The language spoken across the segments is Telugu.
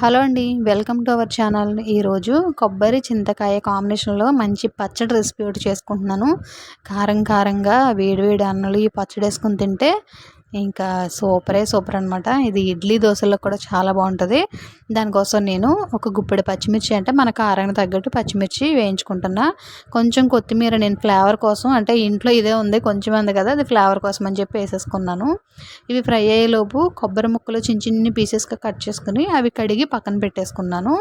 హలో అండి వెల్కమ్ టు అవర్ ఛానల్. ఈరోజు కొబ్బరి చింతకాయ కాంబినేషన్లో మంచి పచ్చడి రెసిపీ ఒకటి చేసుకుంటున్నాను. కారం కారంగా వేడివేడి అన్నలు ఈ పచ్చడి వేసుకుని తింటే ఇంకా సూపరే సూపర్ అనమాట ఇది ఇడ్లీ దోశల్లో కూడా చాలా బాగుంటుంది. దానికోసం నేను ఒక గుప్పెడు పచ్చిమిర్చి అంటే మన కారానికి తగ్గట్టు పచ్చిమిర్చి వేయించుకుంటున్నా. కొంచెం కొత్తిమీర నేను ఫ్లేవర్ కోసం అంటే ఇంట్లో ఇదే ఉంది కొంచెం ఉంది కదా అది ఫ్లేవర్ కోసం అని చెప్పి వేసేసుకున్నాను. ఇవి ఫ్రై అయ్యేలోపు కొబ్బరి ముక్కలు చిన్న చిన్ని పీసెస్గా కట్ చేసుకుని అవి కడిగి పక్కన పెట్టేసుకున్నాను.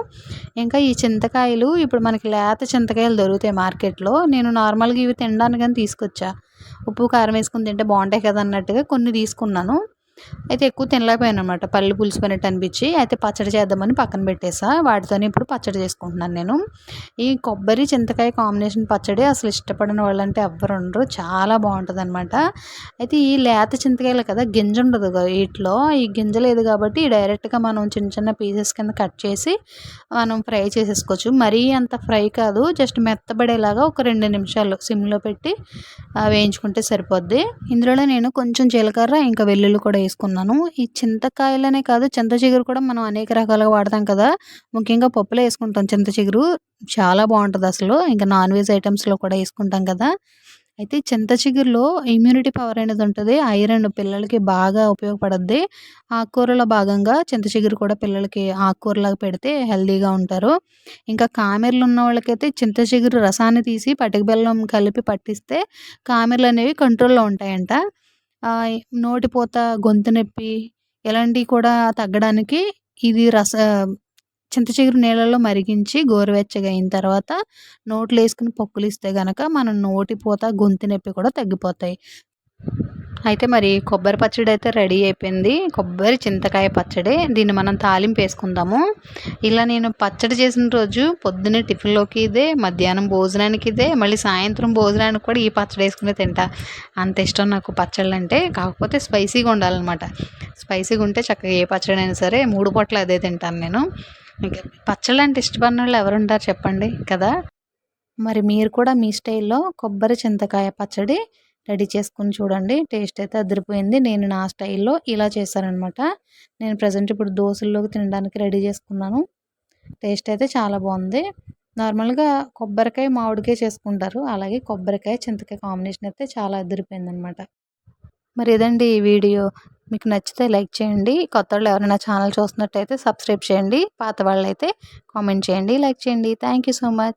ఇంకా ఈ చింతకాయలు ఇప్పుడు మనకి లేత చింతకాయలు దొరుకుతాయి మార్కెట్లో. నేను నార్మల్గా ఇవి తినడానికి కానీ తీసుకొచ్చా. ఉప్పు కారం వేసుకుని తింటే బాగుంటాయి కదా అన్నట్టుగా కొన్ని తీసుకున్నాను. అయితే ఎక్కువ తినలేకపోయాను అనమాట పళ్ళు పులిసిపోయినట్టు అనిపించి అయితే పచ్చడి చేద్దామని పక్కన పెట్టేసా. వాటితోనే ఇప్పుడు పచ్చడి చేసుకుంటున్నాను నేను. ఈ కొబ్బరి చింతకాయ కాంబినేషన్ పచ్చడి అసలు ఇష్టపడిన వాళ్ళంటే ఎవ్వరు ఉండరు. చాలా బాగుంటుంది అనమాట అయితే ఈ లేత చింతకాయలు కదా గింజ ఉండదు వీటిలో. ఈ గింజ లేదు కాబట్టి డైరెక్ట్గా మనం చిన్న చిన్న పీసెస్ కింద కట్ చేసి మనం ఫ్రై చేసేసుకోవచ్చు. మరీ అంత ఫ్రై కాదు. జస్ట్ మెత్తబడేలాగా ఒక రెండు నిమిషాలు సిమ్లో పెట్టి వేయించుకుంటే సరిపోద్ది. ఇందులో నేను కొంచెం జీలకర్ర ఇంకా వెల్లుల్లి కూడా వేసుకున్నాను ఈ చింతకాయలనే కాదు చింత చిగురు కూడా మనం అనేక రకాలుగా వాడతాం కదా. ముఖ్యంగా పప్పులో వేసుకుంటాం చింత చిగురు. చాలా బాగుంటుంది అసలు. ఇంకా నాన్ వెజ్ ఐటమ్స్లో కూడా వేసుకుంటాం కదా. అయితే చింత చిగురులో ఇమ్యూనిటీ పవర్ అనేది ఉంటుంది. ఐరన్ పిల్లలకి బాగా ఉపయోగపడుద్ది. ఆకుకూరలో భాగంగా చింత చిగురు కూడా పిల్లలకి ఆకుకూరలాగా పెడితే హెల్దీగా ఉంటారు. ఇంకా కామెర్లు ఉన్న వాళ్ళకైతే చింత చిగురు రసాన్ని తీసి పటిక బెల్లం కలిపి పట్టిస్తే కామెర్లు అనేవి కంట్రోల్లో ఉంటాయంట. నోటిపూత గొంతు నొప్పి ఇలాంటివి కూడా తగ్గడానికి ఇది రస చింత చిగురు నీళ్ళలో మరిగించి గోరువెచ్చగా అయిన తర్వాత నోట్లో వేసుకుని పొక్కులిస్తే గనక మన నోటిపూత గొంతు నొప్పి కూడా తగ్గిపోతాయి. అయితే మరి కొబ్బరి పచ్చడి అయితే రెడీ అయిపోయింది. కొబ్బరి చింతకాయ పచ్చడి. దీన్ని మనం తాలింపు వేసుకుందాము. ఇలా నేను పచ్చడి చేసిన రోజు పొద్దున్నే టిఫిన్లోకి ఇదే మధ్యాహ్నం భోజనానికి ఇదే మళ్ళీ సాయంత్రం భోజనానికి కూడా ఈ పచ్చడి వేసుకుని తింటా. అంత ఇష్టం నాకు పచ్చళ్ళు అంటే. కాకపోతే స్పైసీగా ఉండాలన్నమాట. స్పైసీగా ఉంటే చక్కగా ఏ పచ్చడి అయినా సరే మూడు పొట్లు అదే తింటాను నేను. పచ్చళ్ళు అంటే ఇష్టపడిన వాళ్ళు ఎవరుంటారు చెప్పండి కదా. మరి మీరు కూడా మీ స్టైల్లో కొబ్బరి చింతకాయ పచ్చడి రెడీ చేసుకుని చూడండి. టేస్ట్ అయితే అదిరిపోయింది. నేను నా స్టైల్లో ఇలా చేశానమాట నేను ప్రజెంట్ ఇప్పుడు దోశల్లోకి తినడానికి రెడీ చేసుకున్నాను. టేస్ట్ అయితే చాలా బాగుంది. నార్మల్గా కొబ్బరికాయ మామిడికాయ చేసుకుంటారు. అలాగే కొబ్బరికాయ చింతకాయ కాంబినేషన్ అయితే చాలా అదిరిపోయింది అనమాట మరి ఇదండి ఈ వీడియో. మీకు నచ్చితే లైక్ చేయండి. కొత్త వాళ్ళు ఎవరైనా ఛానల్ చూస్తున్నట్టయితే సబ్స్క్రైబ్ చేయండి. పాత వాళ్ళు అయితే కామెంట్ చేయండి. లైక్ చేయండి. Thank so much.